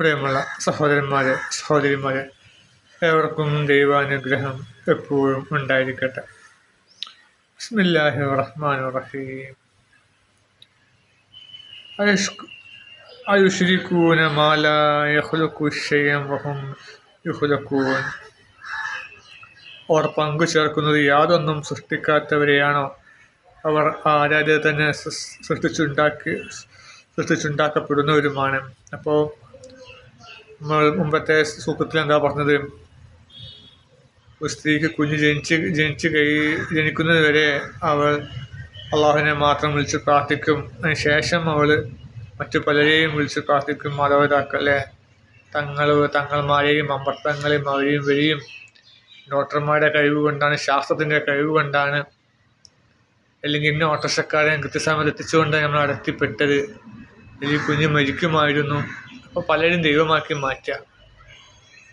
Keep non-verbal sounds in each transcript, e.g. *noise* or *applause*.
പ്രിയമുള്ള സഹോദരന്മാരെ സഹോദരിമാരെ ഏവർക്കും ദൈവാനുഗ്രഹം എപ്പോഴും ഉണ്ടായിരിക്കട്ടെ. റഹ്മാൻ റഹീം അയുഷ്രിക്കൂന മാല യഹുലക്കുഷയം വഹും യുഹുലക്കൂൻ അവർ പങ്കു ചേർക്കുന്നത് യാതൊന്നും സൃഷ്ടിക്കാത്തവരെയാണോ? അവർ ആരാധ്യ തന്നെ സൃഷ്ടിച്ചുണ്ടാക്കി സൃഷ്ടിച്ചുണ്ടാക്കപ്പെടുന്നവരുമാണ്. അപ്പോൾ നമ്മൾ മുമ്പത്തെ സൂക്കത്തിൽ എന്താ പറഞ്ഞത്? ഒരു സ്ത്രീക്ക് കുഞ്ഞ് ജനിച്ച് ജനിച്ച് കൈ ജനിക്കുന്നത് വരെ അവൾ അള്ളാഹുവിനെ മാത്രം വിളിച്ച് പ്രാർത്ഥിക്കും. അതിന് ശേഷം അവൾ മറ്റു പലരെയും വിളിച്ച് പ്രാർത്ഥിക്കും. മാതാപിതാക്കളെ തങ്ങൾ തങ്ങൾമാരെയും അമ്പർത്തങ്ങളെയും അവരെയും വരെയും ഡോക്ടർമാരുടെ കഴിവ് കൊണ്ടാണ് ശാസ്ത്രത്തിന്റെ കഴിവ് കൊണ്ടാണ് അല്ലെങ്കിൽ ഇന്ന ഓട്ടോറിക്ഷക്കാരെ കൃത്യസമയത്ത് എത്തിച്ചുകൊണ്ട് നമ്മൾ അടത്തിപ്പെട്ടത് അല്ലെങ്കിൽ കുഞ്ഞ് മരിക്കുമായിരുന്നു. അപ്പോൾ പലരും ദൈവമാക്കി മാറ്റുക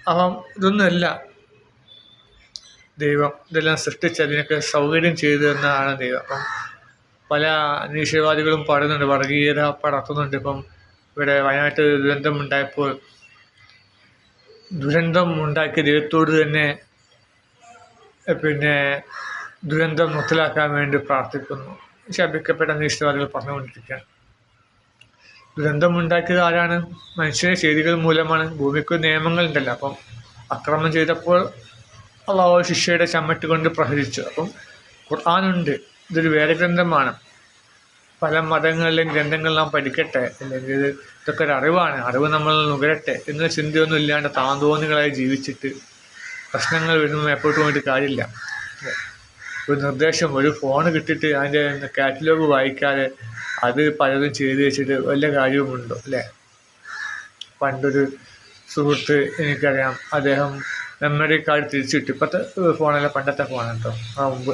അപ്പം ഇതൊന്നുമല്ല ദൈവം. ഇതെല്ലാം സൃഷ്ടിച്ച് അതിനൊക്കെ സൗകര്യം ചെയ്തു തന്നതാണ് ദൈവം. അപ്പം പല നിരീശ്വരവാദികളും പറയുന്നുണ്ട് വർഗീയത പടർത്തുന്നുണ്ട്. ഇപ്പം ഇവിടെ വയനാട്ടിൽ ദുരന്തം ഉണ്ടായപ്പോൾ ദുരന്തം ഉണ്ടാക്കിയ ദൈവത്തോട് തന്നെ പിന്നെ ദുരന്തം മുത്തലാക്കാൻ വേണ്ടി പ്രാർത്ഥിക്കുന്നു. ശബിക്കപ്പെട്ട നിരീശ്വരവാദികൾ പറഞ്ഞുകൊണ്ടിരിക്കുകയാണ്. ദുരന്തം ഉണ്ടാക്കിയത് ആരാണ്? മനുഷ്യരെ ചെയ്തികൾ മൂലമാണ്. ഭൂമിക്ക് നിയമങ്ങളുണ്ടല്ലോ. അപ്പം അക്രമം ചെയ്തപ്പോൾ അള്ളാഹു ശിഷ്യയുടെ ചമ്മട്ട് കൊണ്ട് പ്രഹരിച്ചു. അപ്പം ഖുർആാനുണ്ട്. ഇതൊരു വേറെ ഗ്രന്ഥമാണ്. പല മതങ്ങളിലെയും ഗ്രന്ഥങ്ങളെല്ലാം പഠിക്കട്ടെ. അല്ലെങ്കിൽ ഇത് ഇതൊക്കെ ഒരു അറിവാണ്. അറിവ് നമ്മൾ നുകരട്ടെ എന്ന ചിന്തയൊന്നും ഇല്ലാണ്ട് താന്തോന്നികളായി ജീവിച്ചിട്ട് പ്രശ്നങ്ങൾ വരുമ്പോൾ എപ്പോഴും വേണ്ടി കാര്യമില്ല. ഒരു നിർദ്ദേശം ഒരു ഫോൺ കിട്ടിയിട്ട് അതിന്റെ കാറ്റലോഗ് വായിക്കാതെ അത് പലതും ചെയ്ത് വെച്ചിട്ട് വല്ല കാര്യവുമുണ്ടോ അല്ലേ? പണ്ടൊരു സുഹൃത്ത് എനിക്കറിയാം അദ്ദേഹം മെമ്മറി കാർഡ് തിരിച്ചിട്ടു. ഇപ്പോഴത്തെ ഫോണല്ല പണ്ടത്തെ ഫോണാണ് കേട്ടോ ആ മുമ്പ്.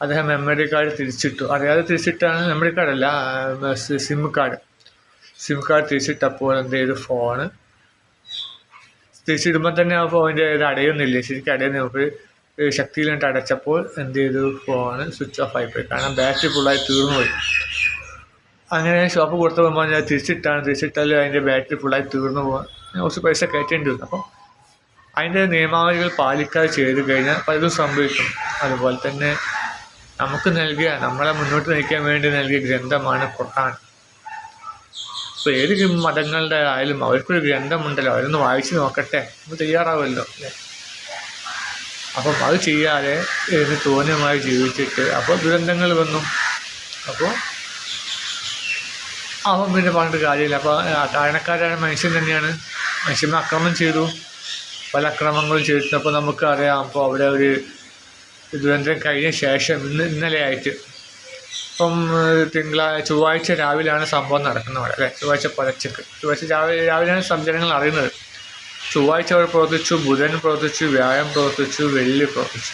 അദ്ദേഹം മെമ്മറി കാർഡ് തിരിച്ചിട്ടു. അറിയാതെ തിരിച്ചിട്ടാണ് മെമ്മറി കാർഡല്ല സിം കാർഡ് സിം കാർഡ് തിരിച്ചിട്ടപ്പോൾ എന്ത് ചെയ്തു? ഫോണ് തിരിച്ചിടുമ്പോൾ തന്നെ ആ ഫോണിന്റെ ഇത് അടയുന്നില്ല? ശരിക്കും അടയുന്ന നമുക്ക് ശക്തിയിലിട്ട് അടച്ചപ്പോൾ എന്ത് ചെയ്തു ഫോണ് സ്വിച്ച് ഓഫ് ആയിപ്പോയി. കാരണം ബാറ്ററി ഫുള്ളായി തീർന്നു പോയി. അങ്ങനെ ഷോപ്പ് കൊടുത്തപ്പോൾ ഞാൻ തിരിച്ചിട്ടാണ് തിരിച്ചിട്ടാൽ അതിന്റെ ബാറ്ററി ഫുള്ളായി തീർന്നു പോകാൻ കുറച്ച് പൈസ കയറ്റേണ്ടി വന്നു അപ്പം അതിന്റെ നിയമാവലികൾ പാലിക്കാതെ ചെയ്ത് കഴിഞ്ഞാൽ പലതും സംഭവിക്കും. അതുപോലെ തന്നെ നമുക്ക് നൽകിയ നമ്മളെ മുന്നോട്ട് നയിക്കാൻ വേണ്ടി നൽകിയ ഗ്രന്ഥമാണ് ഖുർആൻ. ഇപ്പോൾ ഏത് മതങ്ങളുടെ ആയാലും അവർക്കൊരു ഗ്രന്ഥമുണ്ടല്ലോ. അവരൊന്ന് വായിച്ച് നോക്കട്ടെ. നമ്മൾ തയ്യാറാവുമല്ലോ അല്ലേ? അപ്പം അത് ചെയ്യാതെ ഇതിന് തോന്നിയമായി ജീവിച്ചിട്ട് അപ്പോൾ ദുരന്തങ്ങൾ വന്നു. അപ്പോൾ അവൻ പിന്നെ പറഞ്ഞിട്ട് കാര്യമില്ല. അപ്പോൾ കാരണക്കാരായ മനുഷ്യൻ തന്നെയാണ്. മനുഷ്യനെ അക്രമം ചെയ്തു. പല അക്രമങ്ങളും ചെയ്തിട്ടപ്പോൾ നമുക്ക് അറിയാം അപ്പോൾ അവിടെ ഒരു ദുരന്തം കഴിഞ്ഞ ശേഷം ഇന്ന് ഇന്നലെ ആയിട്ട് ഇപ്പം തിങ്കളാഴ്ച ചൊവ്വാഴ്ച രാവിലെയാണ് സംഭവം നടക്കുന്നത് അവിടെ അല്ലേ? ചൊവ്വാഴ്ച പുലച്ചക്ക് ചൊവ്വാഴ്ച രാവിലെ രാവിലെയാണ് സംജനങ്ങൾ അറിയുന്നത്. ചൊവ്വാഴ്ച അവർ പ്രവർത്തിച്ചു ബുധൻ പ്രവർത്തിച്ചു വ്യാഴം പ്രവർത്തിച്ചു വെള്ളി പ്രവർത്തിച്ചു.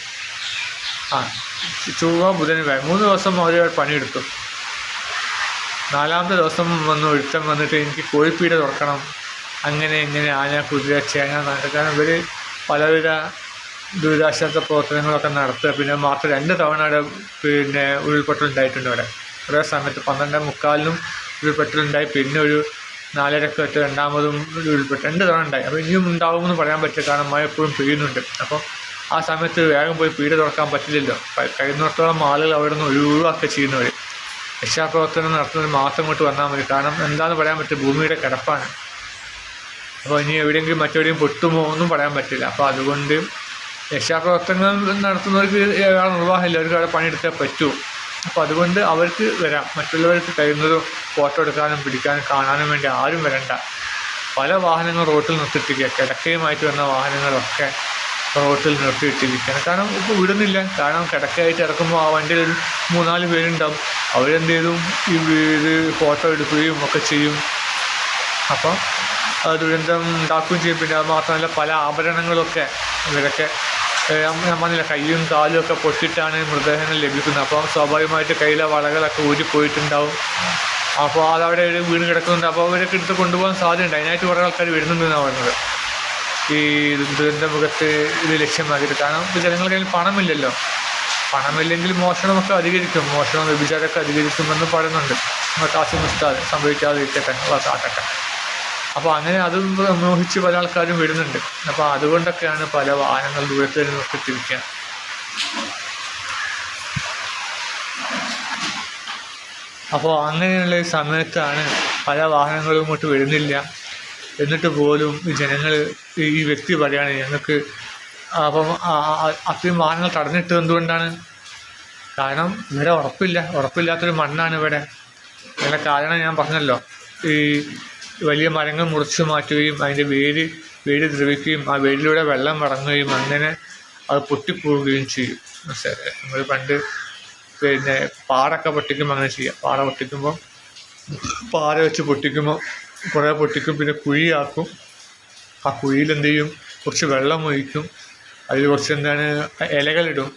ആ ചൊവ്വ ബുധൻ വ്യാഴം. മൂന്ന് ദിവസം അവർ പണിയെടുത്തു. നാലാമത്തെ ദിവസം വന്ന് ഒരുത്തം വന്നിട്ട് എനിക്ക് കോഴിപ്പീട തുറക്കണം അങ്ങനെ ഇങ്ങനെ ആന കുതിര ചേന നടക്കാൻ ഇവർ പലവിധ ദുരിതാശ്വാസ പ്രവർത്തനങ്ങളൊക്കെ നടത്തുക. പിന്നെ മാത്രം രണ്ട് തവണ അവിടെ പിന്നെ ഉരുൾപൊട്ടലുണ്ടായിട്ടുണ്ട് അവിടെ. ഒരേ സമയത്ത് പന്ത്രണ്ട് മുക്കാലിനും ഉരുൾപൊട്ടലുണ്ടായി. പിന്നെ ഒരു നാലരക്ക് വെച്ച് രണ്ടാമതും ഉരുൾപൊട്ടൽ രണ്ട് തവണ ഉണ്ടായി. അപ്പോൾ ഇനിയും ഉണ്ടാവുമെന്ന് പറയാൻ പറ്റില്ല. കാരണം മഴ എപ്പോഴും പെയ്യുന്നുണ്ട്. അപ്പോൾ ആ സമയത്ത് വേഗം പോയി പീട് തുറക്കാൻ പറ്റില്ലല്ലോ. കഴിയുന്നിടത്തോളം ആളുകൾ അവിടെ നിന്ന് ഒഴിവാക്കുക ചെയ്യുന്നവർ രക്ഷാപ്രവർത്തനം നടത്തുന്നതിന് മാത്രം ഇങ്ങോട്ട് വന്നാൽ മതി. കാരണം എന്താണെന്ന് പറയാൻ പറ്റും ഭൂമിയുടെ കിടപ്പാണ്. അപ്പോൾ ഇനി എവിടെയെങ്കിലും മറ്റെവിടെയും പൊട്ടുമോ ഒന്നും പറയാൻ പറ്റില്ല. അപ്പോൾ അതുകൊണ്ട് രക്ഷാപ്രവർത്തനങ്ങൾ നടത്തുന്നവർക്ക് വേറെ നിർവാഹമില്ല. അവർക്ക് അവിടെ പണിയെടുക്കാൻ പറ്റൂ. അപ്പോൾ അതുകൊണ്ട് അവർക്ക് വരാം. മറ്റുള്ളവർക്ക് കഴിയുന്നതും ഫോട്ടോ എടുക്കാനും പിടിക്കാനും കാണാനും വേണ്ടി ആരും വരണ്ട. പല വാഹനങ്ങൾ റോട്ടിൽ നിർത്തിയിട്ടിരിക്കുക കിടക്കയുമായിട്ട് വന്ന വാഹനങ്ങളൊക്കെ റോട്ടിൽ നിർത്തിയിട്ടിരിക്കുകയാണ്. കാരണം ഇപ്പോൾ വിടുന്നില്ല. കാരണം കിടക്കയായിട്ട് ഇറക്കുമ്പോൾ ആ വണ്ടിയിൽ ഒരു മൂന്നാൽ പേരുണ്ടാവും. അവരെന്ത് ചെയ്തു ഈ ഇത് ഫോട്ടോ എടുക്കുകയും ഒക്കെ ചെയ്യും. അപ്പം ദുരന്തം ഉണ്ടാക്കുകയും ചെയ്യും. പിന്നെ അത് മാത്രമല്ല പല ആഭരണങ്ങളൊക്കെ ഇവരൊക്കെ ഞാൻ കയ്യും കാലും ഒക്കെ പൊട്ടിയിട്ടാണ് മൃതദേഹങ്ങൾ ലഭിക്കുന്നത്. അപ്പോൾ സ്വാഭാവികമായിട്ട് കയ്യിലെ വളകളൊക്കെ ഊരിപ്പോയിട്ടുണ്ടാവും അപ്പോൾ അതവിടെ ഒരു വീട് കിടക്കുന്നുണ്ട്. അപ്പോൾ അവരൊക്കെ എടുത്ത് കൊണ്ടുപോകാൻ സാധ്യതയുണ്ട്. അതിനായിട്ട് കുറേ ആൾക്കാർ വരുന്നുണ്ടെന്നാണ് പറയുന്നത് ഈ ദുരന്ത മുഖത്ത് ഇത് ലക്ഷ്യമാക്കിയിട്ട്. കാരണം ജനങ്ങളുടെ കയ്യിൽ പണമില്ലല്ലോ. പണമില്ലെങ്കിൽ മോഷണമൊക്കെ അധികരിക്കും. മോഷണം വ്യഭിചാരമൊക്കെ അധികരിക്കുമെന്ന് പറയുന്നുണ്ട്. കാശ് മുസ്താദ് സംഭവിക്കാതിരിക്കട്ടെ. കാക്കട്ടെ. അപ്പോൾ അങ്ങനെ അതും മോഹിച്ച് പല ആൾക്കാരും വരുന്നുണ്ട്. അപ്പോൾ അതുകൊണ്ടൊക്കെയാണ് പല വാഹനങ്ങൾ ദൂരത്തിൽ നിന്നൊക്കെ തിരിക്കുക അപ്പോൾ അങ്ങനെയുള്ള സമയത്താണ് പല വാഹനങ്ങളും ഇങ്ങോട്ട് വരുന്നില്ല. എന്നിട്ട് പോലും ജനങ്ങൾ ഈ വ്യക്തി പറയുകയാണ് ഞങ്ങൾക്ക് അപ്പം അത്രയും വാഹനങ്ങൾ തടഞ്ഞിട്ട് എന്തുകൊണ്ടാണ്? കാരണം ഇവിടെ ഉറപ്പില്ല. ഉറപ്പില്ലാത്തൊരു മണ്ണാണ് ഇവിടെ അതിന്റെ കാരണം ഞാൻ പറഞ്ഞല്ലോ. ഈ വലിയ മരങ്ങൾ മുറിച്ച് മാറ്റുകയും അതിന്റെ വേര് വേര് ദ്രവിക്കുകയും ആ വേരിലൂടെ വെള്ളം മടങ്ങുകയും അങ്ങനെ അത് പൊട്ടിപ്പോവുകയും ചെയ്യും. മനസ്സിലായി? നമ്മൾ പണ്ട് പിന്നെ പാടൊക്കെ പൊട്ടിക്കുമ്പോൾ അങ്ങനെ ചെയ്യാം. പാട പൊട്ടിക്കുമ്പോൾ പാറ വെച്ച് പൊട്ടിക്കുമ്പോൾ കുറേ പൊട്ടിക്കും പിന്നെ കുഴിയാക്കും. ആ കുഴിയിൽ എന്ത് ചെയ്യും? കുറച്ച് വെള്ളം ഒഴിക്കും. അതിൽ കുറച്ച് എന്താണ്? ഇലകളിടും.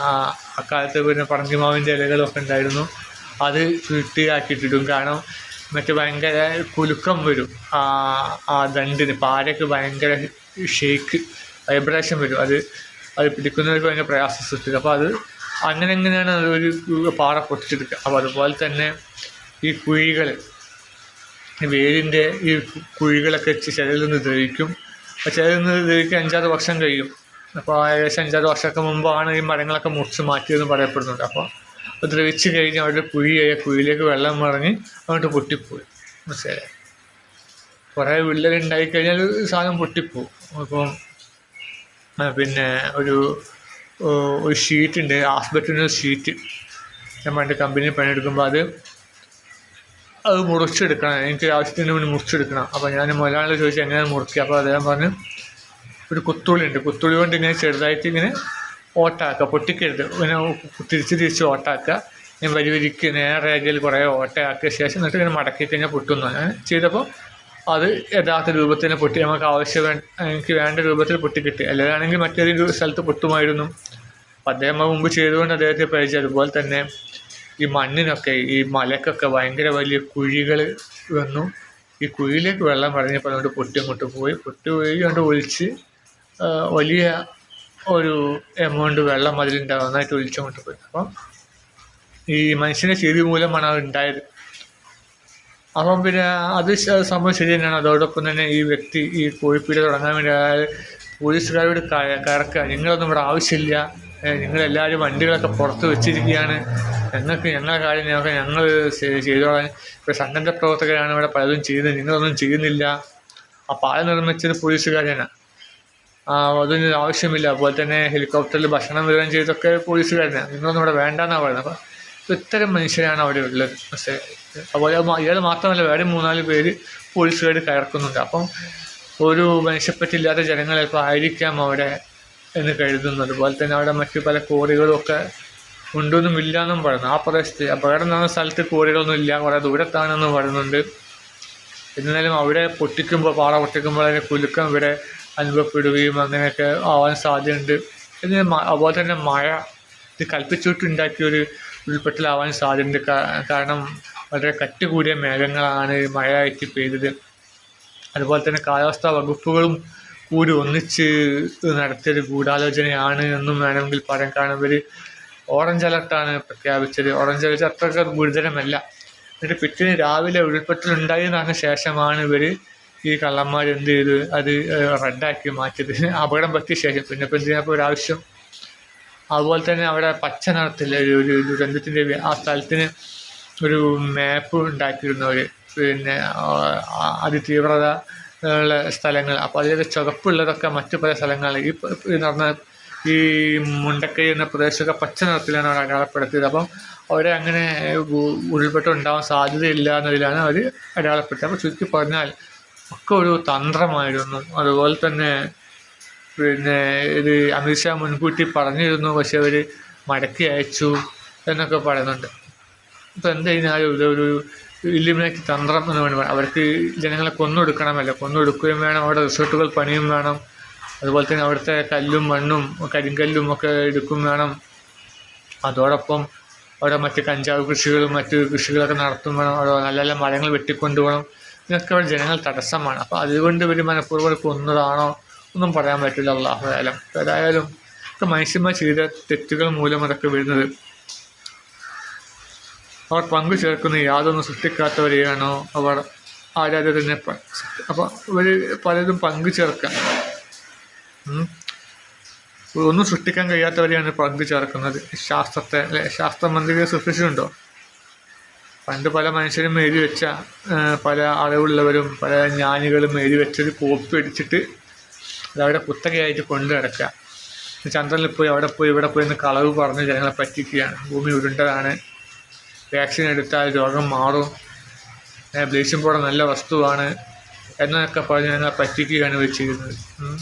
ആ അക്കാലത്ത് പിന്നെ പറങ്കിമാവിന്റെ ഇലകളൊക്കെ ഉണ്ടായിരുന്നു. അത് ചുരുട്ടിയാക്കിയിട്ടിടും. കാരണം മറ്റേ ഭയങ്കര കുലുക്കം വരും. ആ ആ ദണ്ടിന് പാരയ്ക്ക് ഭയങ്കര ഷേക്ക് വൈബ്രേഷൻ വരും. അത് അത് പിടിക്കുന്നവർക്ക് ഭയങ്കര പ്രയാസം സൃഷ്ടിക്കും. അപ്പോൾ അത് അങ്ങനെ എങ്ങനെയാണ് ഒരു പാറ പൊട്ടിച്ചെടുക്കുക? അപ്പോൾ അതുപോലെ തന്നെ ഈ കുഴികൾ വേരിന്റെ ഈ കുഴികളൊക്കെ ചിലരിൽ നിന്ന് ധരിക്കും അപ്പോൾ ചിലതിൽ നിന്ന് ദ്രവിക്കാൻ അഞ്ചാറ് വർഷം കഴിയും. അപ്പോൾ ഏകദേശം അഞ്ചാറ് വർഷമൊക്കെ മുമ്പാണ് ഈ മരങ്ങളൊക്കെ മുറിച്ച് മാറ്റിയതെന്ന് പറയപ്പെടുന്നുണ്ട്. അപ്പോൾ ദ്രവിച്ച് കഴിഞ്ഞ് അവിടെ കുഴിയായ. കുഴിയിലേക്ക് വെള്ളം മറിഞ്ഞ് അങ്ങോട്ട് പൊട്ടിപ്പോയി. മനസ്സിലായി? കുറേ വിള്ളൽ ഉണ്ടായി കഴിഞ്ഞാൽ സാധനം പൊട്ടിപ്പോവും. അപ്പം പിന്നെ ഒരു ഒരു ഷീറ്റ് ഉണ്ട്. ആസ്പെറ്റിന്റെ ഷീറ്റ് ഞാൻ പണ്ട് കമ്പനിയിൽ പണിയെടുക്കുമ്പോൾ അത് അത് മുറിച്ചെടുക്കണം. എനിക്ക് ആവശ്യത്തിന് വേണ്ടി മുറിച്ചെടുക്കണം. അപ്പോൾ ഞാൻ മുതലാളി ചോദിച്ചു എങ്ങനെ മുറിക്കുക? അപ്പോൾ അദ്ദേഹം പറഞ്ഞു ഒരു കുത്തുള്ളി ഉണ്ട്. കുത്തുള്ളി കൊണ്ട് ഇങ്ങനെ ചെറുതായിട്ട് ഇങ്ങനെ ഓട്ടാക്കുക. പൊട്ടിക്കരുത്. പിന്നെ തിരിച്ച് തിരിച്ച് ഓട്ടാക്കുക. ഞാൻ വരി നേരെ രേഖയിൽ കുറേ ഓട്ടയാക്കിയ ശേഷം എന്നിട്ട് ഇങ്ങനെ മടക്കി കഴിഞ്ഞാൽ പൊട്ടുന്നു ഞാൻ ചെയ്തപ്പോൾ അത് യഥാർത്ഥ രൂപത്തിൽ പൊട്ടി. നമുക്ക് ആവശ്യം എനിക്ക് വേണ്ട രൂപത്തിൽ പൊട്ടിക്കിട്ടി അല്ലാതാണെങ്കിൽ മറ്റേതെങ്കിലും സ്ഥലത്ത് പൊട്ടുമായിരുന്നു. അപ്പം അദ്ദേഹം മുമ്പ് ചെയ്തുകൊണ്ട് അദ്ദേഹത്തെ പരിചയം. അതുപോലെ തന്നെ ഈ മണ്ണിനൊക്കെ ഈ മലക്കൊക്കെ ഭയങ്കര വലിയ കുഴികൾ വന്നു. ഈ കുഴിയിലേക്ക് വെള്ളം പറഞ്ഞപ്പോൾ അതുകൊണ്ട് പൊട്ടി അങ്ങോട്ട് പോയി. പൊട്ടി പോയി കൊണ്ട് ഒലിച്ച് വലിയ ഒരു എമൗണ്ട് വെള്ളം അതിലുണ്ടാവും. നന്നായിട്ട് ഒലിച്ചങ്ങോട്ട് പോയി. അപ്പം ഈ മനുഷ്യന്റെ ചെയ്തി മൂലമാണ് അത് ഉണ്ടായത്. അപ്പം പിന്നെ അത് സംഭവം ശരി തന്നെയാണ്. അതോടൊപ്പം തന്നെ ഈ വ്യക്തി ഈ കോഴിപ്പീട് തുടങ്ങാൻ വേണ്ടി പോലീസുകാരോട് കറക്കുക നിങ്ങളൊന്നും ഇവിടെ ആവശ്യമില്ല. നിങ്ങളെല്ലാവരും വണ്ടികളൊക്കെ പുറത്ത് വെച്ചിരിക്കുകയാണ്. ഞങ്ങൾക്ക് ഞങ്ങളെ കാര്യം ഞങ്ങൾക്ക് ഞങ്ങൾ ചെയ്- ചെയ്തോളാൻ. ഇപ്പോൾ സന്നദ്ധ പ്രവർത്തകരാണ് ഇവിടെ പലതും ചെയ്യുന്നത്. നിങ്ങളൊന്നും ചെയ്യുന്നില്ല. ആ പാലം നിർമ്മിച്ചത് പോലീസുകാരാണ് അതൊന്നും ആവശ്യമില്ല. അതുപോലെ തന്നെ ഹെലികോപ്റ്ററിൽ ഭക്ഷണം വിതരണം ചെയ്തൊക്കെ പോലീസുകാരനാണ് നിങ്ങളൊന്നും ഇവിടെ വേണ്ടെന്നാണ് പറയുന്നത്. അപ്പോൾ ഇത്തരം മനുഷ്യരാണ് അവിടെ ഉള്ളത്. പക്ഷേ അതുപോലെ ഇയാൾ മാത്രമല്ല വേറെ മൂന്നാൽ പേര് പോലീസുകാർ കയർക്കുന്നുണ്ട് അപ്പം ഒരു മനുഷ്യപ്പറ്റില്ലാത്ത ജനങ്ങൾ ചിലപ്പോൾ ആയിരിക്കാം അവിടെ എന്ന് കരുതുന്നു അതുപോലെ തന്നെ അവിടെ മറ്റു പല കോറികളും ഒക്കെ ഉണ്ടൊന്നും ഇല്ല എന്നും പറയുന്നു. ആ പ്രദേശത്ത് അപകടം നടന്ന സ്ഥലത്ത് കോറികളൊന്നും ഇല്ല. കുറേ ദൂരത്താണെന്നും പറയുന്നുണ്ട്. എന്നാലും അവിടെ പൊട്ടിക്കുമ്പോൾ പാറ പൊട്ടിക്കുമ്പോൾ അതിന് കുലുക്കം ഇവിടെ അനുഭവപ്പെടുകയും അങ്ങനെയൊക്കെ ആവാൻ സാധ്യതയുണ്ട്. പിന്നെ അതുപോലെ തന്നെ മഴ ഇത് കൽപ്പിച്ചുകൊണ്ടുണ്ടാക്കിയ ഒരു ഉരുൾപൊട്ടലാവാൻ സാധ്യതയുണ്ട്. കാരണം വളരെ കട്ടി കൂടിയ മേഘങ്ങളാണ് മഴയായിട്ട് പെയ്തത്. അതുപോലെ തന്നെ കാലാവസ്ഥാ വകുപ്പുകളും കൂടി ഒന്നിച്ച് നടത്തിയൊരു ഗൂഢാലോചനയാണ് എന്നും വേണമെങ്കിൽ പറയാൻ കാരണം ഇവർ ഓറഞ്ച് അലർട്ടാണ് പ്രഖ്യാപിച്ചത്. ഓറഞ്ച് അലർട്ട് അത്ര ഗുരുതരമല്ല. എന്നിട്ട് പിറ്റേന്ന് രാവിലെ ഉരുൾപൊട്ടലുണ്ടായി പറഞ്ഞ ശേഷമാണ് ഇവർ ഈ കള്ളന്മാർ എന്ത് ചെയ്ത്? അത് റെഡാക്കി മാറ്റിയത്. *laughs* അപകടം പറ്റിയ ശേഷം. പിന്നെ ഇപ്പം എന്തിനാ ഒരു ആവശ്യം. അതുപോലെ തന്നെ അവിടെ പച്ച നിറത്തിൽ ഒരു ദുരന്തത്തിന്റെ ആ സ്ഥലത്തിന് ഒരു മാപ്പ് ഉണ്ടാക്കിയിരുന്നവർ പിന്നെ അതിതീവ്രത ഉള്ള സ്ഥലങ്ങൾ. അപ്പോൾ അതിലൊക്കെ ചുവപ്പുള്ളതൊക്കെ മറ്റു പല സ്ഥലങ്ങൾ ഈ നടന്ന ഈ മുണ്ടക്കൈ എന്ന പ്രദേശമൊക്കെ പച്ച നിറത്തിലാണ് അവർ അടയാളപ്പെടുത്തിയത്. അപ്പം അവരെ അങ്ങനെ ഉ- ഉരുൾപൊട്ടൽ ഉണ്ടാവാൻ സാധ്യതയില്ല എന്നതിലാണ് അവർ അടയാളപ്പെടുത്തിയത്. അപ്പോൾ ചുരുക്കി പറഞ്ഞാൽ ഒക്കെ ഒരു തന്ത്രമായിരുന്നു. അതുപോലെ തന്നെ പിന്നെ ഇത് അമിത്ഷാ മുൻകൂട്ടി പറഞ്ഞിരുന്നു പക്ഷെ അവർ മടക്കി അയച്ചു എന്നൊക്കെ പറയുന്നുണ്ട്. ഇപ്പം എന്താ ഇതൊരു ഇല്ലുമിനാക്കി തന്ത്രം എന്ന് വേണം. അവർക്ക് ജനങ്ങളെ കൊന്നൊടുക്കണമല്ല. കൊന്നൊടുക്കുകയും വേണം അവിടെ റിസോർട്ടുകൾ പണിയും വേണം. അതുപോലെ തന്നെ അവിടുത്തെ കല്ലും മണ്ണും കരിങ്കല്ലും ഒക്കെ എടുക്കും വേണം. അതോടൊപ്പം അവിടെ മറ്റ് കഞ്ചാവ് കൃഷികളും മറ്റ് കൃഷികളൊക്കെ നടത്തും വേണം. അവിടെ നല്ല നല്ല മരങ്ങൾ വെട്ടിക്കൊണ്ടു ഇതൊക്കെ അവിടെ ജനങ്ങൾ തടസ്സമാണ്. അപ്പോൾ അതുകൊണ്ട് ഇവർ മനഃപൂർവം കൊന്നതാണോ ഒന്നും പറയാൻ പറ്റില്ല അള്ളാഹു ആയാലും ഏതായാലും ഒക്കെ മനുഷ്യന്മാർ ചെയ്ത തെറ്റുകൾ മൂലം അതൊക്കെ വരുന്നത്. അവർ പങ്കു ചേർക്കുന്ന യാതൊന്നും സൃഷ്ടിക്കാത്തവരെയാണോ അവർ ആരാധകനെ അപ്പോൾ ഇവർ പലരും പങ്കു ചേർക്കാം ഒന്നും സൃഷ്ടിക്കാൻ കഴിയാത്തവരെയാണ് പങ്കു ചേർക്കുന്നത്. ശാസ്ത്രത്തെ അല്ലെ ശാസ്ത്രമന്ത്രിയെ സൃഷ്ടിച്ചിട്ടുണ്ടോ? പണ്ട് പല മനുഷ്യരും എഴുതി വെച്ച പല അറിവുള്ളവരും പല ജ്ഞാനികളും എഴുതി വെച്ചത് കോപ്പി അടിച്ചിട്ട് അതവിടെ കുത്തകയായിട്ട് കൊണ്ടു നടക്കുക. ചന്ദ്രനിൽ പോയി അവിടെ പോയി ഇവിടെ പോയി എന്ന് കളവ് പറഞ്ഞ് ജനങ്ങളെ പറ്റിക്കുകയാണ്. ഭൂമി ഉരുണ്ടതാണ്. വാക്സിൻ എടുത്താൽ രോഗം മാറും. ബ്ലീച്ചിങ് പൗഡർ നല്ല വസ്തുവാണ് എന്നൊക്കെ പറഞ്ഞ് ഞങ്ങളെ പറ്റിക്കുകയാണ് ഉം.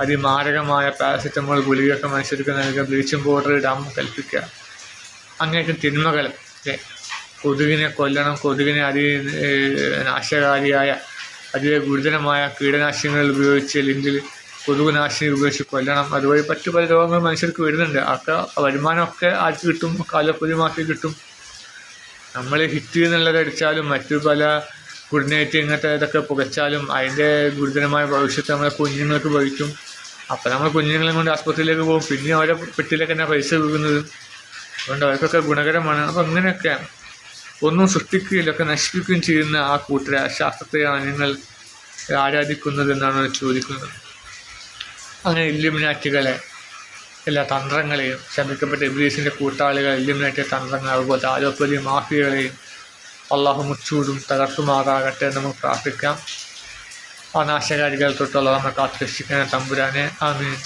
അതിമാരകമായ പാരസെറ്റമോൾ ഗുളികയൊക്കെ മനുഷ്യർക്ക് നൽകുക ബ്ലീച്ചിങ് പൗഡർ ഇടാൻ കൽപ്പിക്കുക. അങ്ങനെയൊക്കെ തിന്മകൾ കൊതുകിനെ കൊല്ലണം. കൊതുകിനെ അതി നാശകാരിയായ അതിൽ ഗുരുതരമായ കീടനാശിനികൾ ഉപയോഗിച്ച് അല്ലെങ്കിൽ കൊതുകുനാശിനി ഉപയോഗിച്ച് കൊല്ലണം. അതുവഴി മറ്റു പല രോഗങ്ങൾ മനുഷ്യർക്ക് വരുന്നുണ്ട്. ഒക്കെ വരുമാനമൊക്കെ ആർക്ക് കിട്ടും? കാലപ്പൊതി മാറ്റി കിട്ടും. നമ്മൾ ഹിറ്റ് എന്നുള്ളത് അടിച്ചാലും മറ്റു പല കുടിനേറ്റ് നൈറ്റ് ഇങ്ങനത്തെ ഇതൊക്കെ പുകച്ചാലും അതിന്റെ ഗുരുതരമായ ഭവിഷ്യത്ത് നമ്മളെ കുഞ്ഞുങ്ങൾക്ക് ഭവിക്കും. അപ്പോൾ നമ്മൾ കുഞ്ഞുങ്ങളെ കൊണ്ട് ആസ്പത്രിയിലേക്ക് പോകും. പിന്നെ അവരെ പെട്ടിയിലേക്ക് തന്നെ പൈസ വീഴുന്നത് അതുകൊണ്ട് അവർക്കൊക്കെ ഗുണകരമാണ്. അപ്പോൾ അങ്ങനെയൊക്കെയാണ് ഒന്നും സൃഷ്ടിക്കുകയില്ല ഒക്കെ നശിപ്പിക്കുകയും ചെയ്യുന്ന ആ കൂട്ടരെ ശാസ്ത്രത്തെയാണ് നിങ്ങൾ ആരാധിക്കുന്നത് എന്നാണ് ചോദിക്കുന്നത്. അങ്ങനെ ഇല്ലുമിനാറ്റുകളെ എല്ലാ തന്ത്രങ്ങളെയും ശമിക്കപ്പെട്ട ഇബ്ലീസിന്റെ കൂട്ടാളികൾ ഇല്ലുമിനാറ്റിയ തന്ത്രങ്ങൾ അതുപോലെ ആലോപ്പതി മാഫിയകളെയും അള്ളാഹു മുച്ചൂടും തകർത്തുമാറാകട്ടെ നമുക്ക് പ്രാർത്ഥിക്കാം. ആ നാശകാരികൾ തൊട്ടുള്ള നമ്മൾ കാത്തുരക്ഷിക്കാൻ തമ്പുരാനെ. ആമീൻ.